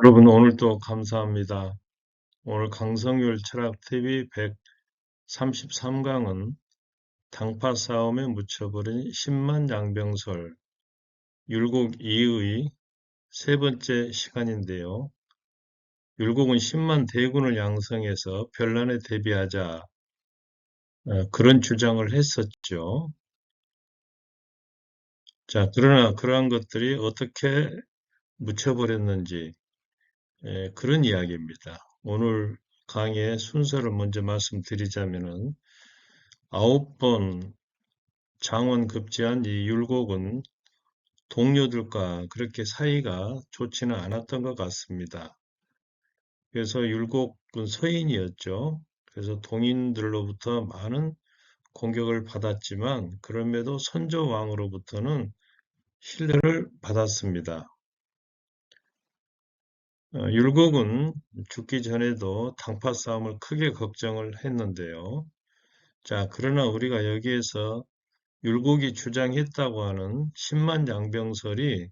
여러분 오늘도 감사합니다. 오늘 강성율 철학TV 133강은 당파 싸움에 묻혀버린 10만 양병설 율곡 2의 세 번째 시간인데요. 율곡은 10만 대군을 양성해서 별난에 대비하자 어, 그런 주장을 했었죠. 자, 그러나 그러한 것들이 어떻게 묻혀버렸는지 예, 그런 이야기입니다. 오늘 강의의 순서를 먼저 말씀드리자면은 아홉 번 장원 급제한 이 율곡은 동료들과 그렇게 사이가 좋지는 않았던 것 같습니다. 그래서 율곡은 서인이었죠. 그래서 동인들로부터 많은 공격을 받았지만 그럼에도 선조 왕으로부터는 신뢰를 받았습니다. 어, 율곡은 죽기 전에도 당파 싸움을 크게 걱정을 했는데요. 자, 그러나 우리가 여기에서 율곡이 주장했다고 하는 10만 양병설이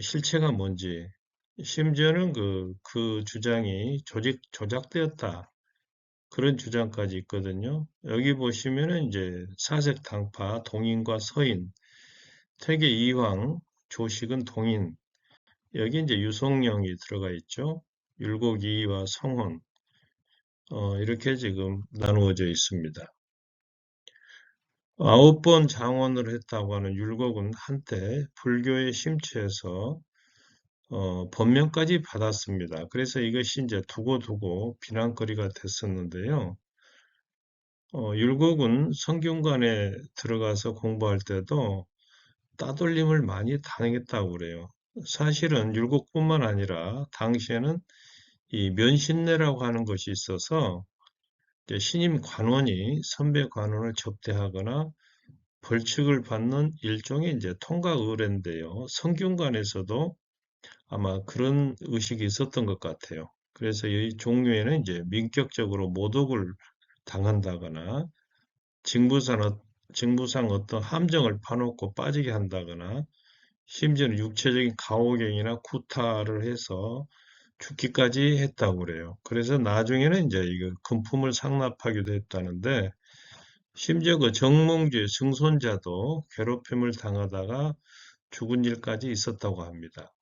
실체가 뭔지, 심지어는 그, 그 주장이 조직, 조작되었다. 그런 주장까지 있거든요. 여기 보시면은 이제 사색 당파, 동인과 서인, 태계 이황, 조식은 동인, 여기 이제 유성령이 들어가 있죠. 율곡이와 성혼 어, 이렇게 지금 나누어져 있습니다. 아홉 번 장원을 했다고 하는 율곡은 한때 불교에 심취해서 어, 법명까지 받았습니다. 그래서 이것이 이제 두고두고 비난거리가 됐었는데요. 어, 율곡은 성균관에 들어가서 공부할 때도 따돌림을 많이 당했다고 그래요. 사실은 율곡뿐만 아니라 당시에는 이 면신례라고 하는 것이 있어서 신임 관원이 선배 관원을 접대하거나 벌칙을 받는 일종의 이제 통과 의례인데요. 성균관에서도 아마 그런 의식이 있었던 것 같아요. 그래서 이 종류에는 이제 민격적으로 모독을 당한다거나 징부상, 징부상 어떤 함정을 파놓고 빠지게 한다거나 심지어는 육체적인 가호경이나 구타를 해서 죽기까지 했다고 그래요. 그래서 나중에는 이제 이거 금품을 상납하기도 했다는데 심지어 그 정몽주의 승손자도 괴롭힘을 당하다가 죽은 일까지 있었다고 합니다.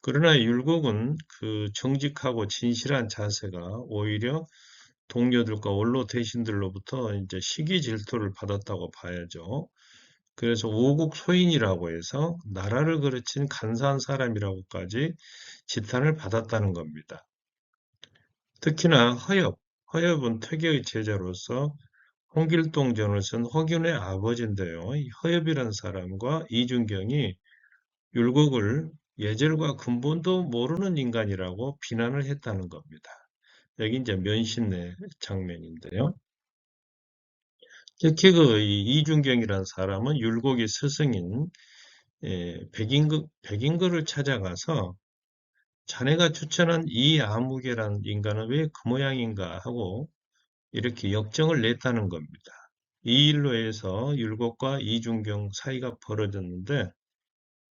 그러나 율곡은 그 정직하고 진실한 자세가 오히려 동료들과 원로 대신들로부터 이제 시기 질투를 받았다고 봐야죠. 그래서 오국 소인이라고 해서 나라를 그르친 간사한 사람이라고까지 지탄을 받았다는 겁니다. 특히나 허엽, 허엽은 퇴계의 제자로서 홍길동전을 쓴 허균의 아버지인데요. 이 허엽이라는 사람과 이준경이 율곡을 예절과 근본도 모르는 인간이라고 비난을 했다는 겁니다. 여기 이제 면신내 장면인데요. 특히 그 이준경이라는 사람은 율곡의 스승인 예, 백인그, 백인거를 찾아가서 자네가 추천한 이 아무개란 인간은 왜 그 모양인가 하고 이렇게 역정을 냈다는 겁니다. 이 일로 해서 율곡과 이준경 사이가 벌어졌는데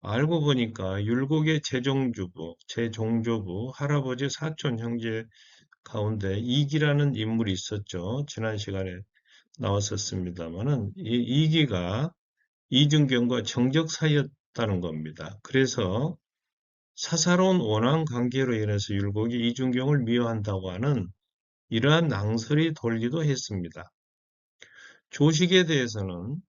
알고 보니까 율곡의 제종주부, 제종조부, 할아버지 사촌 형제 가운데 이기라는 인물이 있었죠. 지난 시간에 나왔었습니다만은 이 이기가 이준경과 정적 사이였다는 겁니다. 그래서 사사로운 원한 관계로 인해서 율곡이 이준경을 미워한다고 하는 이러한 낭설이 돌기도 했습니다. 조식에 대해서는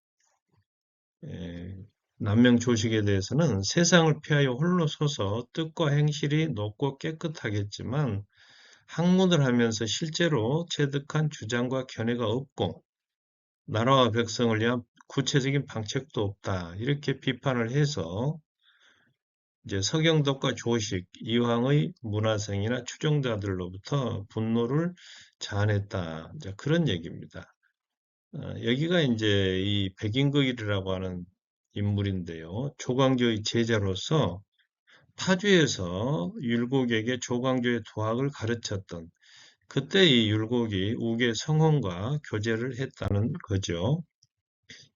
남명 조식에 대해서는 세상을 피하여 홀로 서서 뜻과 행실이 높고 깨끗하겠지만 학문을 하면서 실제로 체득한 주장과 견해가 없고 나라와 백성을 위한 구체적인 방책도 없다. 이렇게 비판을 해서 이제 서경덕과 조식, 이황의 문화생이나 추종자들로부터 분노를 자아냈다. 그런 얘기입니다. 어, 여기가 이제 이 백인극이라고 하는 인물인데요. 조광조의 제자로서 타주에서 율곡에게 조광조의 도학을 가르쳤던 그때 이 율곡이 우계 성혼과 교제를 했다는 거죠.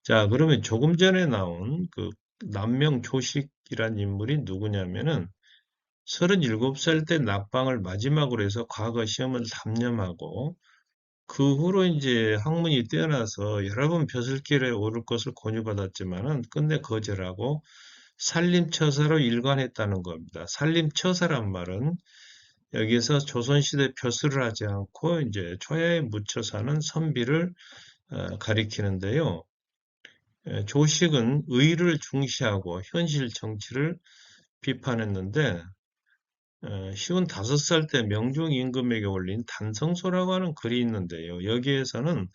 자, 그러면 조금 전에 나온 그 남명 조식이란 인물이 누구냐면은 37살 때 낙방을 마지막으로 해서 과거 시험을 담념하고 그 후로 이제 학문이 뛰어나서 여러 번 벼슬길에 오를 것을 권유받았지만은 끝내 거절하고 살림처사로 일관했다는 겁니다. 살림처사란 말은 여기서 조선시대 벼슬을 하지 않고 이제 초야에 묻혀 사는 선비를 어, 가리키는데요. 에, 조식은 의를 중시하고 현실 정치를 비판했는데 어, 쉬운 다섯 살 때 명종 임금에게 올린 단성소라고 하는 글이 있는데요. 여기에서는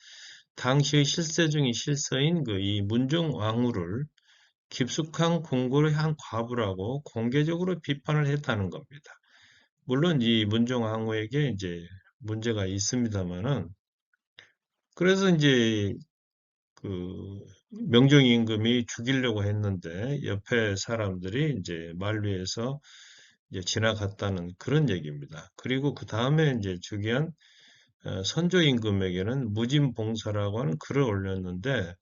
당시의 실세 중의 실서인 그 이 문종 왕후를 깊숙한 궁궐의 한 과부라고 공개적으로 비판을 했다는 겁니다. 물론 이 문종왕후에게 이제 문제가 있습니다만은 그래서 이제 그 명종 임금이 죽이려고 했는데 옆에 사람들이 이제 만류해서 이제 지나갔다는 그런 얘기입니다. 그리고 그 다음에 이제 주기한 어, 선조 임금에게는 무진 봉사라고 하는 글을 올렸는데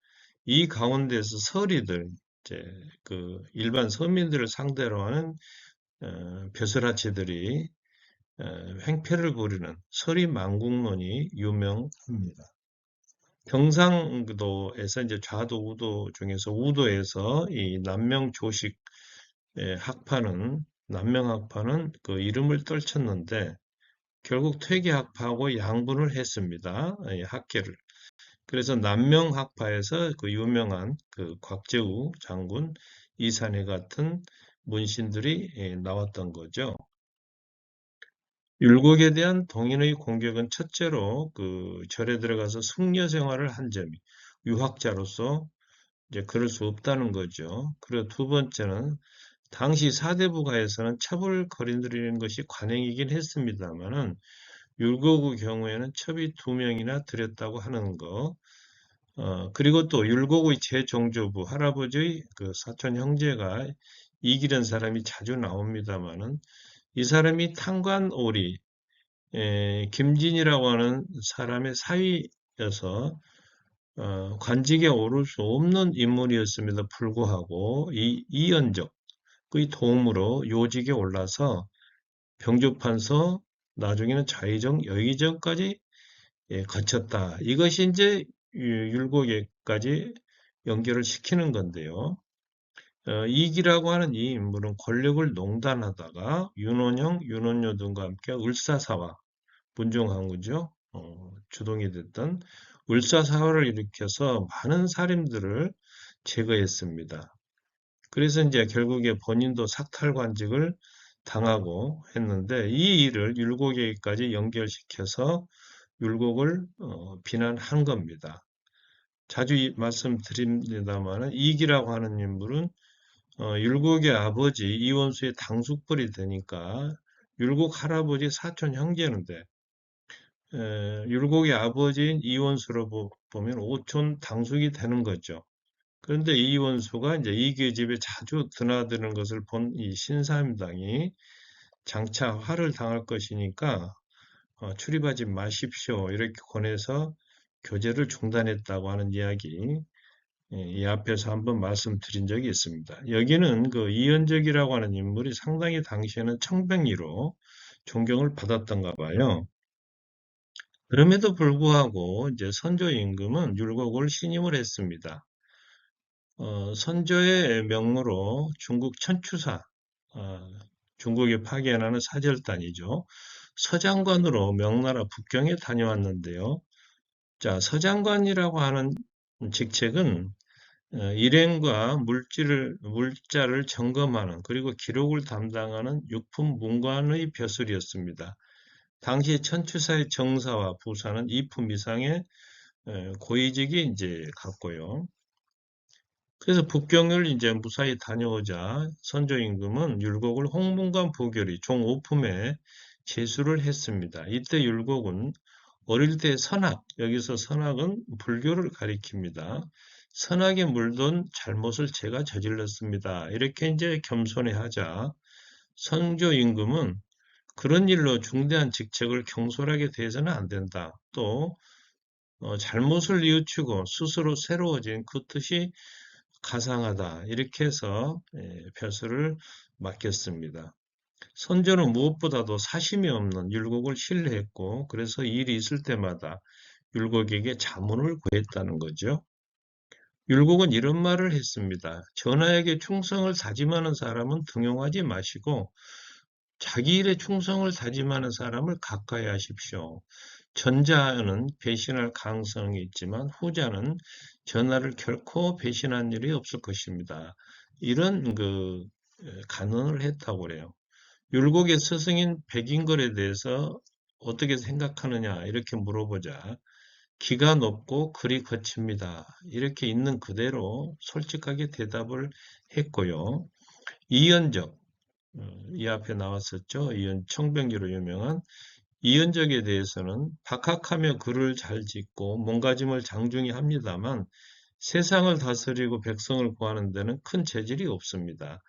이 가운데서 서리들 이제 그 일반 서민들을 상대로 하는 어, 벼슬아치들이 어, 횡패를 부리는 서리망국론이 유명합니다. 경상도에서 이제 좌도 우도 중에서 우도에서 이 남명 조식 학파는 남명 학파는 그 이름을 떨쳤는데 결국 퇴계 학파하고 양분을 했습니다. 학계를. 그래서 남명 학파에서 그 유명한 그 곽재우 장군 이산해 같은 문신들이 나왔던 거죠. 율곡에 대한 동인의 공격은 첫째로 그 절에 들어가서 승려 생활을 한 점이 유학자로서 이제 그럴 수 없다는 거죠. 그리고 두 번째는 당시 사대부가에서는 첩을 거린들이는 것이 관행이긴 했습니다만은 율곡의 경우에는 첩이 두 명이나 들였다고 하는 거. 어, 그리고 또 율곡의 제종조부 할아버지의 그 사촌 형제가 이기는 사람이 자주 나옵니다만은 이 사람이 탄관오리 에, 김진이라고 하는 사람의 사위여서 어, 관직에 오를 수 없는 인물이었음에도 불구하고 이 이연적 그의 도움으로 요직에 올라서 병조판서 나중에는 좌의정, 여의정까지 예, 거쳤다. 이것이 이제 율곡에까지 연결을 시키는 건데요. 어, 이기라고 하는 이 인물은 권력을 농단하다가 윤원형, 윤원요 등과 함께 을사사화, 문종항우죠. 어, 주동이 됐던 을사사화를 일으켜서 많은 살인들을 제거했습니다. 그래서 이제 결국에 본인도 삭탈관직을 당하고 했는데 이 일을 율곡에까지 연결시켜서 율곡을 어, 비난한 겁니다. 자주 말씀드립니다만 이기라고 하는 인물은 어, 율곡의 아버지 이원수의 당숙벌이 되니까 율곡 할아버지 사촌 형제인데 에, 율곡의 아버지인 이원수로 보면 오촌 당숙이 되는 거죠. 그런데 이원수가 이제 이기 집에 자주 드나드는 것을 본 이 신사임당이 장차 화를 당할 것이니까 어, 출입하지 마십시오 이렇게 권해서 교제를 중단했다고 하는 이야기 예, 이 앞에서 한번 말씀드린 적이 있습니다. 여기는 그 이현적이라고 하는 인물이 상당히 당시에는 청백리로 존경을 받았던가 봐요. 그럼에도 불구하고 이제 선조 임금은 율곡을 신임을 했습니다. 어, 선조의 명으로 중국 천추사, 어, 중국에 파견하는 사절단이죠. 서장관으로 명나라 북경에 다녀왔는데요. 자, 서장관이라고 하는 직책은 어, 일행과 물질을, 물자를 점검하는 그리고 기록을 담당하는 육품 문관의 벼슬이었습니다. 당시 천추사의 정사와 부사는 이품 이상의 어, 고위직이 이제 갔고요. 그래서 북경을 이제 무사히 다녀오자 선조 임금은 율곡을 홍문관 부결이 종 5품에 제수를 했습니다. 이때 율곡은 어릴 때 선악, 여기서 선악은 불교를 가리킵니다. 선악에 물든 잘못을 제가 저질렀습니다. 이렇게 이제 겸손해 하자 선조 임금은 그런 일로 중대한 직책을 경솔하게 대해서는 안 된다. 또 어, 잘못을 뉘우치고 스스로 새로워진 그 뜻이 가상하다. 이렇게 해서 예, 벼슬을 맡겼습니다. 선조는 무엇보다도 사심이 없는 율곡을 신뢰했고 그래서 일이 있을 때마다 율곡에게 자문을 구했다는 거죠. 율곡은 이런 말을 했습니다. 전하에게 충성을 다짐하는 사람은 등용하지 마시고 자기 일에 충성을 다짐하는 사람을 가까이 하십시오. 전자는 배신할 가능성이 있지만 후자는 전하를 결코 배신한 일이 없을 것입니다. 이런 그 간언을 했다고 그래요. 율곡의 스승인 백인걸에 대해서 어떻게 생각하느냐 이렇게 물어보자 기가 높고 글이 거칩니다. 이렇게 있는 그대로 솔직하게 대답을 했고요. 이연적 어, 이 앞에 나왔었죠. 이연 청병기로 유명한 이연적에 대해서는 박학하며 글을 잘 짓고 몸가짐을 장중히 합니다만 세상을 다스리고 백성을 구하는 데는 큰 재질이 없습니다.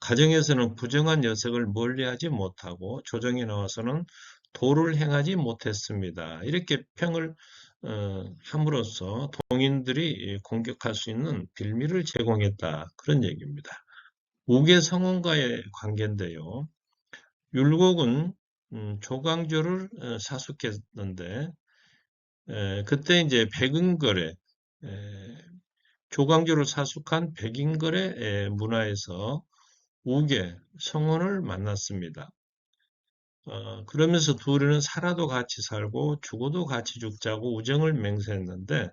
가정에서는 부정한 녀석을 멀리하지 못하고 조정에 나와서는 도를 행하지 못했습니다. 이렇게 평을 어, 함으로써 동인들이 공격할 수 있는 빌미를 제공했다. 그런 얘기입니다. 우계 성원과의 관계인데요. 율곡은 음, 조광조를 어, 사숙했는데 에, 그때 이제 백은거래 조광조를 사숙한 백인거래 문화에서 우계 성원을 만났습니다. 어, 그러면서 둘이는 살아도 같이 살고 죽어도 같이 죽자고 우정을 맹세했는데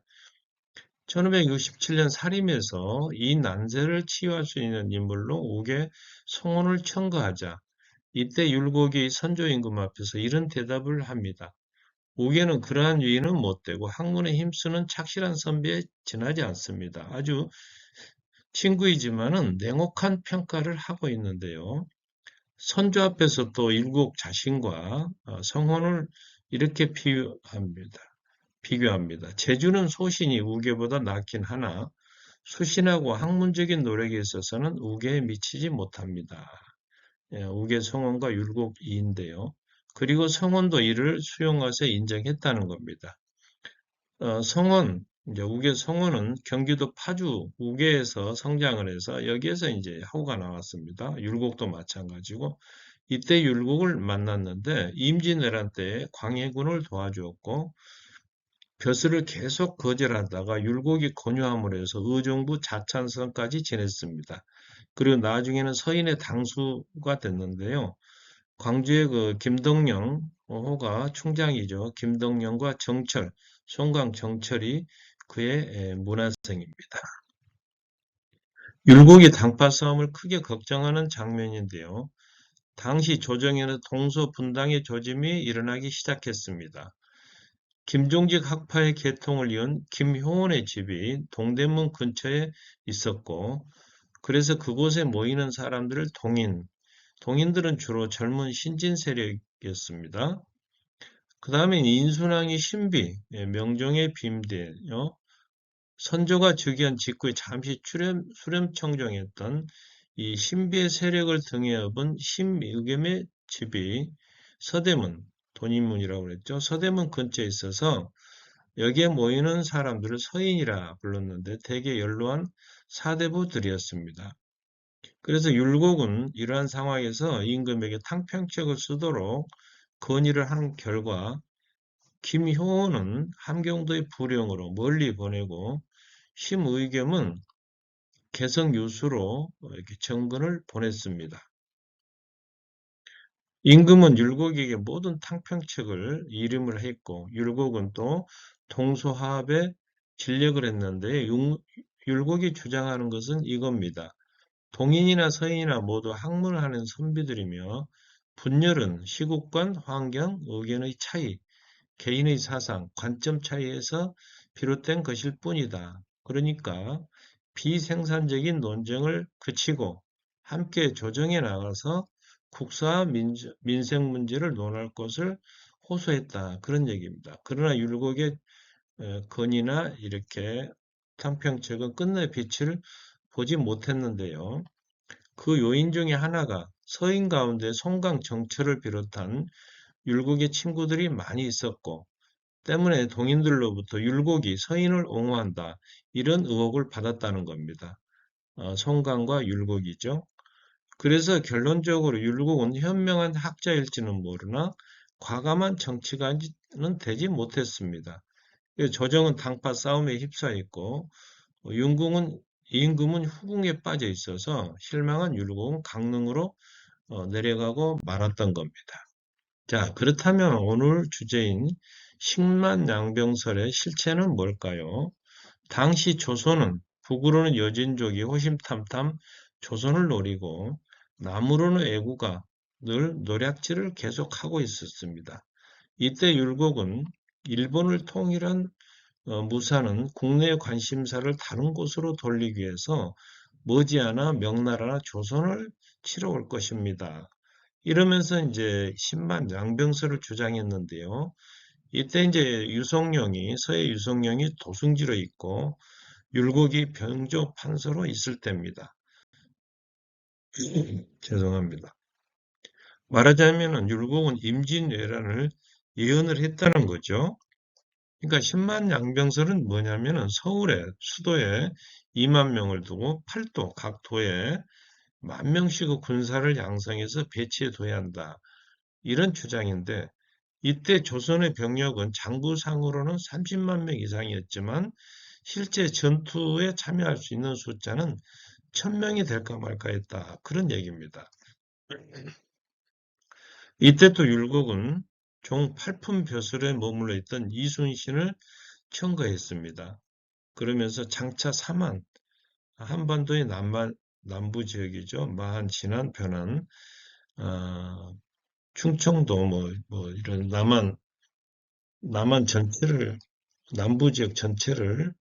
1567년 사림에서 이 난세를 치유할 수 있는 인물로 옥의 성원을 청구하자 이때 율곡이 선조 임금 앞에서 이런 대답을 합니다. 옥에는 그러한 위인은 못되고 학문에 힘쓰는 착실한 선비에 지나지 않습니다. 아주 친구이지만은 냉혹한 평가를 하고 있는데요. 선조 앞에서 또 일국 자신과 어, 성혼을 이렇게 비유합니다. 비교합니다. 제주는 소신이 우계보다 낫긴 하나 수신하고 학문적인 노력에 있어서는 우계에 미치지 못합니다. 예, 우계 성원과 율곡이인데요. 그리고 성원도 이를 수용하세 인정했다는 겁니다. 어, 성원, 이제 우계 성원은 경기도 파주 우계에서 성장을 해서 여기에서 이제 하고가 나왔습니다. 율곡도 마찬가지고 이때 율곡을 만났는데 임진왜란 때 광해군을 도와주었고 벼슬을 계속 거절하다가 율곡이 권유함으로 해서 의정부 자찬성까지 지냈습니다. 그리고 나중에는 서인의 당수가 됐는데요. 광주의 그 김덕령 호가 충장이죠. 김덕령과 정철, 송강 정철이 그의 문화생입니다. 율곡이 당파 싸움을 크게 걱정하는 장면인데요. 당시 조정에는 동서 분당의 조짐이 일어나기 시작했습니다. 김종직 학파의 계통을 이은 김효원의 집이 동대문 근처에 있었고 그래서 그곳에 모이는 사람들을 동인, 동인들은 주로 젊은 신진 세력이었습니다. 그 다음에 인순왕이 신비, 예, 명종의 빔대, 어? 선조가 즉위한 직후에 잠시 출연, 수렴청정했던 이 신비의 세력을 등에 업은 신의겸의 집이 서대문, 돈인문이라고 그랬죠. 서대문 근처에 있어서 여기에 모이는 사람들을 서인이라 불렀는데 대개 연로한 사대부들이었습니다. 그래서 율곡은 이러한 상황에서 임금에게 탕평책을 쓰도록 건의를 한 결과 김효호는 함경도의 부령으로 멀리 보내고 심의겸은 개성 유수로 이렇게 정근을 보냈습니다. 임금은 율곡에게 모든 탕평책을 이름을 했고 율곡은 또 동서화합에 진력을 했는데 율곡이 주장하는 것은 이겁니다. 동인이나 서인이나 모두 학문을 하는 선비들이며 분열은 시국관, 환경, 의견의 차이, 개인의 사상, 관점 차이에서 비롯된 것일 뿐이다. 그러니까 비생산적인 논쟁을 그치고 함께 조정해 나가서 국사 민생 문제를 논할 것을 호소했다. 그런 얘기입니다. 그러나 율곡의 건의나 이렇게 탕평책은 끝내 빛을 보지 못했는데요. 그 요인 중에 하나가 서인 가운데 송강 정철을 비롯한 율곡의 친구들이 많이 있었고 때문에 동인들로부터 율곡이 서인을 옹호한다 이런 의혹을 받았다는 겁니다. 어, 송강과 율곡이죠. 그래서 결론적으로 율곡은 현명한 학자일지는 모르나 과감한 정치가는 되지 못했습니다. 조정은 당파 싸움에 휩싸였고 윤궁은 임금은 후궁에 빠져 있어서 실망한 율곡은 강릉으로 어, 내려가고 말았던 겁니다. 자, 그렇다면 오늘 주제인 식만 양병설의 실체는 뭘까요? 당시 조선은 북으로는 여진족이 호심탐탐 조선을 노리고 남으로는 애구가 늘 노략질을 계속하고 있었습니다. 이때 율곡은 일본을 통일한 어, 무사는 국내 관심사를 다른 곳으로 돌리기 위해서 머지않아 명나라나 조선을 치러 올 것입니다. 이러면서 이제 10만 양병설을 주장했는데요. 이때 이제 유성룡이 서해 유성룡이 도승지로 있고 율곡이 병조 판서로 있을 때입니다. 죄송합니다. 말하자면 율곡은 임진왜란을 예언을 했다는 거죠. 그러니까 10만 양병설은 뭐냐면은 서울에 수도에 2만 명을 두고 팔도 각 도에 만 명씩의 군사를 양성해서 배치해 둬야 한다. 이런 주장인데 이때 조선의 병력은 장부상으로는 30만 명 이상이었지만 실제 전투에 참여할 수 있는 숫자는 1000명이 될까 말까 했다. 그런 얘기입니다. 이때 또 율곡은 종 8품 벼슬에 머물러 있던 이순신을 청거했습니다. 그러면서 장차 4만 한반도의 남반, 남부 지역이죠. 마한, 진안, 변안, 어, 충청도 뭐, 뭐 이런 남한 남한 전체를 남부 지역 전체를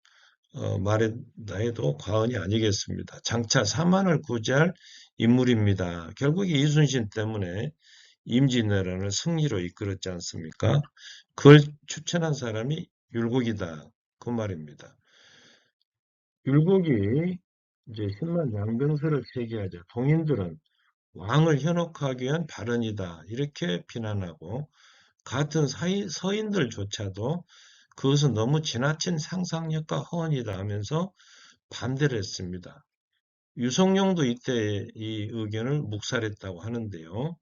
어, 말했다 해도 과언이 아니겠습니다. 장차 4만을 구제할 인물입니다. 결국 이순신 때문에 임진왜란을 승리로 이끌었지 않습니까? 그걸 추천한 사람이 율곡이다. 그 말입니다. 율곡이 이제 10만 양병설을 세계하자 동인들은 왕을 현혹하기 위한 발언이다. 이렇게 비난하고 같은 사이, 서인들조차도 그것은 너무 지나친 상상력과 허언이다 하면서 반대를 했습니다. 유성룡도 이때 이 의견을 묵살했다고 하는데요.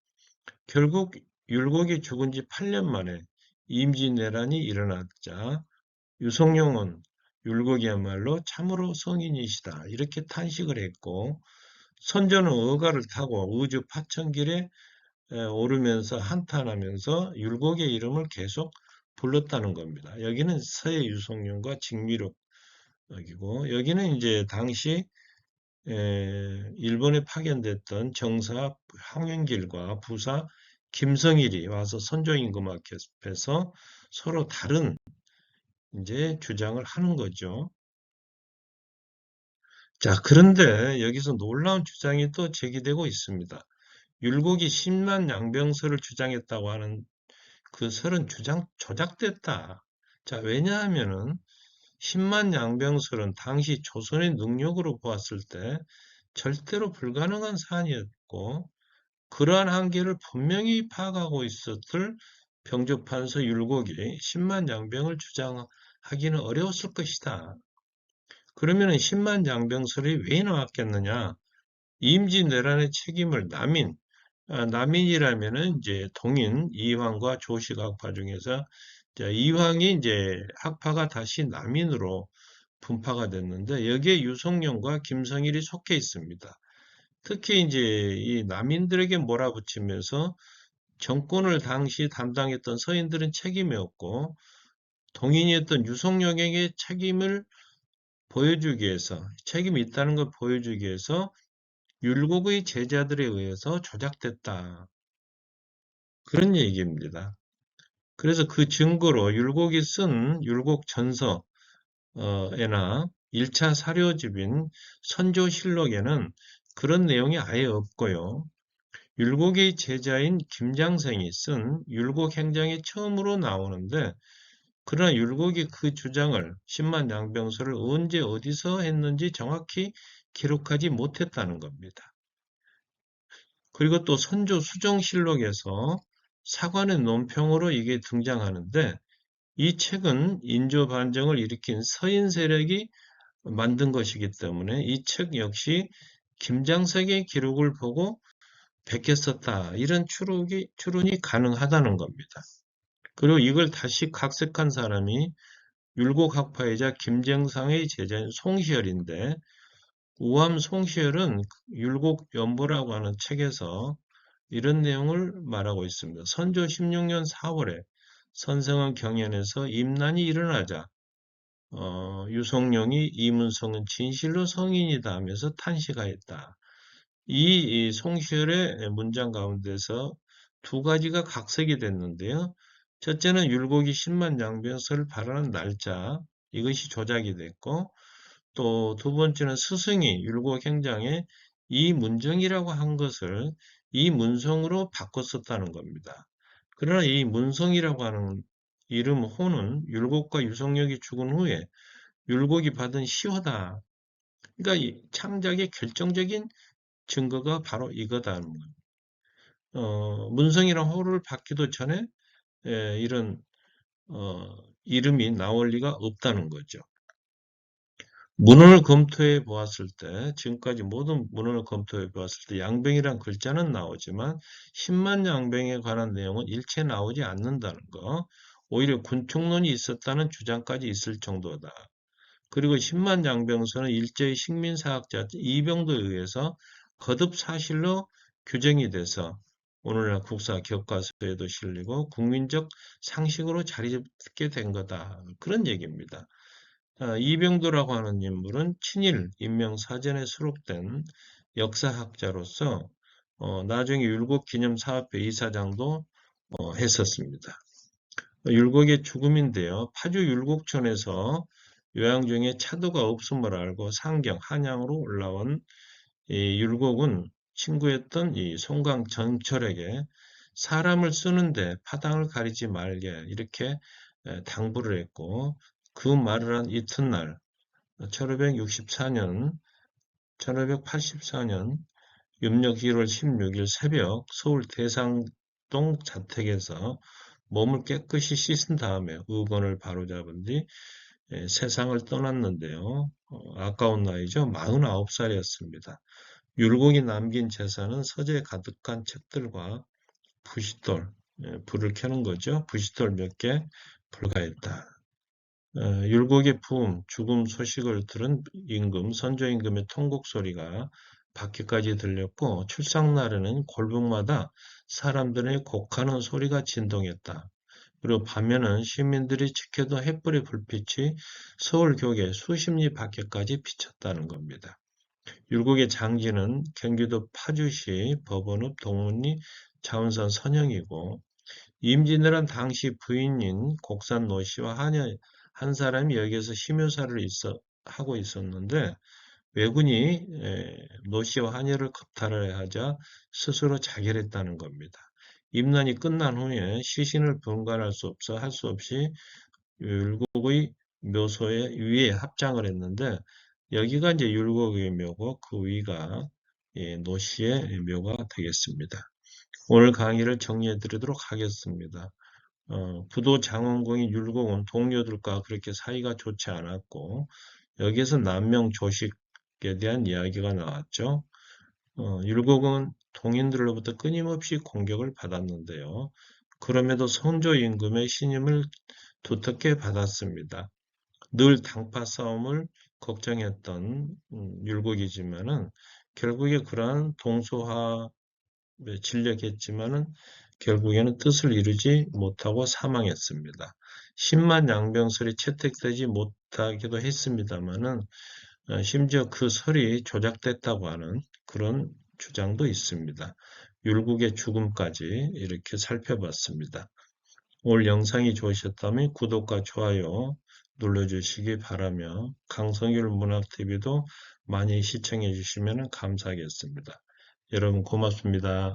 결국 율곡이 죽은 지 8년 만에 임진왜란이 일어났자 유성룡은 율곡이야말로 참으로 성인이시다 이렇게 탄식을 했고 선조는 의가를 타고 우주 파천길에 오르면서 한탄하면서 율곡의 이름을 계속 불렀다는 겁니다. 여기는 서해 유성룡과 직미록이고 여기는 이제 당시 일본에 파견됐던 정사 황영길과 부사 김성일이 와서 선조 임금 앞에서 서로 다른 이제 주장을 하는 거죠. 자, 그런데 여기서 놀라운 주장이 또 제기되고 있습니다. 율곡이 10만 양병설을 주장했다고 하는 그 설은 주장 조작됐다. 자, 왜냐하면은 10만 양병설은 당시 조선의 능력으로 보았을 때 절대로 불가능한 사안이었고 그러한 한계를 분명히 파악하고 있었을 병조판서 율곡이 10만 양병을 주장 하기는 어려웠을 것이다. 그러면 10만 양병설이 왜 나왔겠느냐? 임진왜란의 책임을 남인, 아, 남인이라면은 이제 동인 이황과 조식 학파 중에서 자, 이황이 이제 학파가 다시 남인으로 분파가 됐는데 여기에 유성룡과 김성일이 속해 있습니다. 특히 이제 이 남인들에게 몰아붙이면서 정권을 당시 담당했던 서인들은 책임이 없고 동인이었던 유성룡에게 책임을 보여주기 위해서 책임이 있다는 걸 보여주기 위해서 율곡의 제자들에 의해서 조작됐다. 그런 얘기입니다. 그래서 그 증거로 율곡이 쓴 율곡 전서에나 1차 사료집인 선조실록에는 그런 내용이 아예 없고요. 율곡의 제자인 김장생이 쓴 율곡 행장이 처음으로 나오는데 그러나 율곡이 그 주장을 10만 양병설을 언제 어디서 했는지 정확히 기록하지 못했다는 겁니다. 그리고 또 선조 수정실록에서 사관의 논평으로 이게 등장하는데 이 책은 인조 반정을 일으킨 서인 세력이 만든 것이기 때문에 이 책 역시 김장석의 기록을 보고 100개 썼다. 이런 추론이 가능하다는 겁니다. 그리고 이걸 다시 각색한 사람이 율곡학파이자 김정상의 제자인 송시열인데 우암 송시열은 율곡연보라고 하는 책에서 이런 내용을 말하고 있습니다. 선조 16년 4월에 선생원 경연에서 임난이 일어나자 어, 유성룡이 이문성은 진실로 성인이다 하면서 탄식하였다. 이, 이 송시열의 문장 가운데서 두 가지가 각색이 됐는데요. 첫째는 율곡이 10만 양병설을 발언한 날짜 이것이 조작이 됐고 또 두 번째는 스승이 율곡 행장에 이 문정이라고 한 것을 이 문성으로 바꿨었다는 겁니다. 그러나 이 문성이라고 하는 이름 호는 율곡과 유성력이 죽은 후에 율곡이 받은 시호다. 그러니까 이 창작의 결정적인 증거가 바로 이거다는 겁니다. 어, 문성이란 호를 받기도 전에 에, 이런 어, 이름이 나올 리가 없다는 거죠. 문헌을 검토해 보았을 때, 지금까지 모든 문헌을 검토해 보았을 때 양병이란 글자는 나오지만 10만 양병에 관한 내용은 일체 나오지 않는다는 거. 오히려 군축론이 있었다는 주장까지 있을 정도다. 그리고 10만 양병서는 일제의 식민사학자 이병도에 의해서 거듭 사실로 규정이 돼서 오늘날 국사 교과서에도 실리고 국민적 상식으로 자리 잡게 된 거다. 그런 얘기입니다. 아, 이병도라고 하는 인물은 친일 인명사전에 수록된 역사학자로서 어, 나중에 율곡기념사업회 이사장도 어, 했었습니다. 율곡의 죽음인데요. 파주 율곡촌에서 요양 중에 차도가 없음을 알고 상경, 한양으로 올라온 이 율곡은 친구였던 이 송강 정철에게 사람을 쓰는데 파당을 가리지 말게 이렇게 당부를 했고 그 말을 한 이튿날 1564년 1584년 음력 1월 16일 새벽 서울 대상동 자택에서 몸을 깨끗이 씻은 다음에 의건을 바로잡은 뒤 세상을 떠났는데요. 어, 아까운 나이죠. 49살이었습니다. 율곡이 남긴 재산은 서재 가득한 책들과 부싯돌, 불을 켜는 거죠. 부싯돌 몇 개 불가했다. 어, 율곡의 부음, 죽음 소식을 들은 임금, 선조 임금의 통곡 소리가 밖에까지 들렸고 출상날에는 골목마다 사람들의 곡하는 소리가 진동했다. 그리고 밤에는 시민들이 지켜도 햇불의 불빛이 서울 교계 수십 리 밖에까지 비쳤다는 겁니다. 율곡의 장지는 경기도 파주시 법원읍 동문리 자운산 선영이고 임진왜란 당시 부인인 곡산 노씨와 한여 한 사람이 여기에서 심효사를 있어, 하고 있었는데 왜군이 노씨와 한여를 겁탈을 하자 스스로 자결했다는 겁니다. 임난이 끝난 후에 시신을 분간할 수 없어 할 수 없이 율곡의 묘소에 위에 합장을 했는데 여기가 이제 율곡의 묘고 그 위가 예, 노씨의 묘가 되겠습니다. 오늘 강의를 정리해 드리도록 하겠습니다. 어, 부도 장원공이 율곡은 동료들과 그렇게 사이가 좋지 않았고 여기에서 남명 조식에 대한 이야기가 나왔죠. 어, 율곡은 동인들로부터 끊임없이 공격을 받았는데요. 그럼에도 선조 임금의 신임을 두텁게 받았습니다. 늘 당파 싸움을 걱정했던 음, 율곡이지만은 결국에 그러한 동소화에 진력했지만은 결국에는 뜻을 이루지 못하고 사망했습니다. 10만 양병설이 채택되지 못하기도 했습니다만은 어, 심지어 그 설이 조작됐다고 하는 그런 주장도 있습니다. 율곡의 죽음까지 이렇게 살펴봤습니다. 오늘 영상이 좋으셨다면 구독과 좋아요 눌러주시기 바라며 강성율 문학TV도 많이 시청해 주시면 감사하겠습니다. 여러분 고맙습니다.